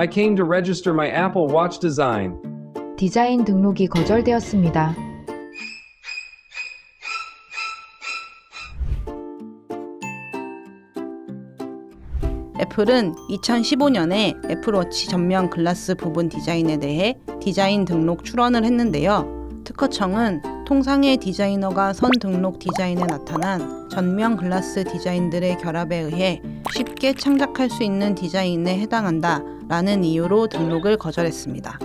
I came to register my Apple Watch design. 디자인 등록이 거절되었습니다. 애플은 2015년에 애플워치 전면 글라스 부분 디자인에 대해 디자인 등록 출원을 했는데요. 특허청은 통상의 디자이너가 선 등록 디자인에 나타난 전면 글라스 디자인들의 결합에 의해 쉽게 창작할 수 있는 디자인에 해당한다 라는 이유로 등록을 거절했습니다.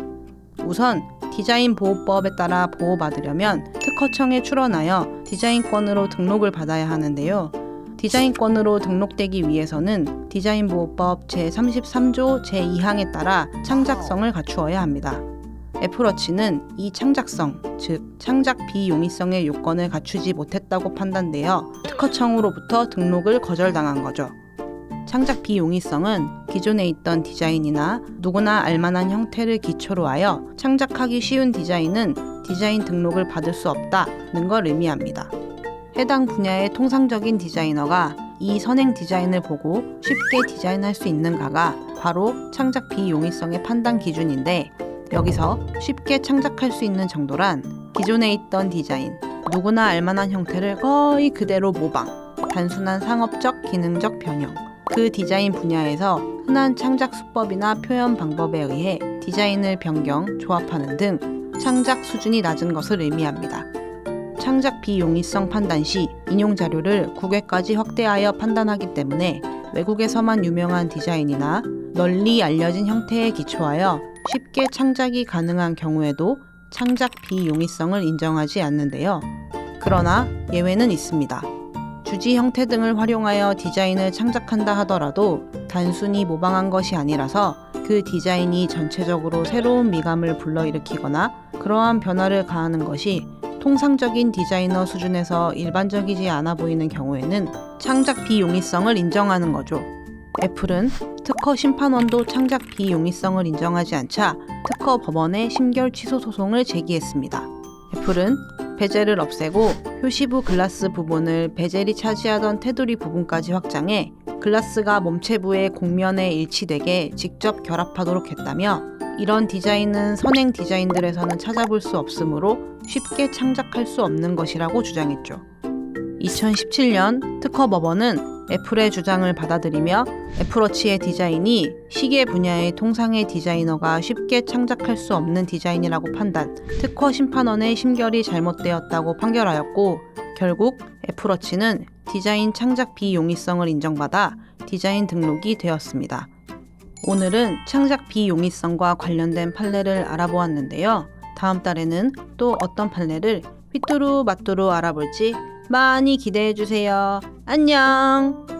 우선 디자인 보호법에 따라 보호받으려면 특허청에 출원하여 디자인권으로 등록을 받아야 하는데요. 디자인권으로 등록되기 위해서는 디자인보호법 제33조 제2항에 따라 창작성을 갖추어야 합니다. 애플워치는 이 창작성, 즉 창작 비용이성의 요건을 갖추지 못했다고 판단되어 특허청으로부터 등록을 거절당한 거죠. 창작 비용이성은 기존에 있던 디자인이나 누구나 알만한 형태를 기초로 하여 창작하기 쉬운 디자인은 디자인 등록을 받을 수 없다는 걸 의미합니다. 해당 분야의 통상적인 디자이너가 이 선행 디자인을 보고 쉽게 디자인할 수 있는가가 바로 창작 비용이성의 판단 기준인데 여기서 쉽게 창작할 수 있는 정도란 기존에 있던 디자인, 누구나 알만한 형태를 거의 그대로 모방, 단순한 상업적, 기능적 변형, 그 디자인 분야에서 흔한 창작 수법이나 표현 방법에 의해 디자인을 변경, 조합하는 등 창작 수준이 낮은 것을 의미합니다. 창작 비용이성 판단 시 인용 자료를 국외까지 확대하여 판단하기 때문에 외국에서만 유명한 디자인이나 널리 알려진 형태에 기초하여 쉽게 창작이 가능한 경우에도 창작 비용이성을 인정하지 않는데요. 그러나 예외는 있습니다. 주지 형태 등을 활용하여 디자인을 창작한다 하더라도 단순히 모방한 것이 아니라서 그 디자인이 전체적으로 새로운 미감을 불러일으키거나 그러한 변화를 가하는 것이 통상적인 디자이너 수준에서 일반적이지 않아 보이는 경우에는 창작 비용이성을 인정하는 거죠. 애플은 특허 심판원도 창작 비용이성을 인정하지 않자 특허 법원에 심결 취소 소송을 제기했습니다. 애플은 베젤을 없애고 표시부 글라스 부분을 베젤이 차지하던 테두리 부분까지 확장해 글라스가 몸체부의 곡면에 일치되게 직접 결합하도록 했다며 이런 디자인은 선행 디자인들에서는 찾아볼 수 없으므로 쉽게 창작할 수 없는 것이라고 주장했죠. 2017년 특허법원은 애플의 주장을 받아들이며 애플워치의 디자인이 시계 분야의 통상의 디자이너가 쉽게 창작할 수 없는 디자인이라고 판단, 특허 심판원의 심결이 잘못되었다고 판결하였고 결국 애플워치는 디자인 창작 비용이성을 인정받아 디자인 등록이 되었습니다. 오늘은 창작 비용이성과 관련된 판례를 알아보았는데요. 다음 달에는 또 어떤 판례를 휘뚜루 마뚜루 알아볼지 많이 기대해 주세요. 안녕!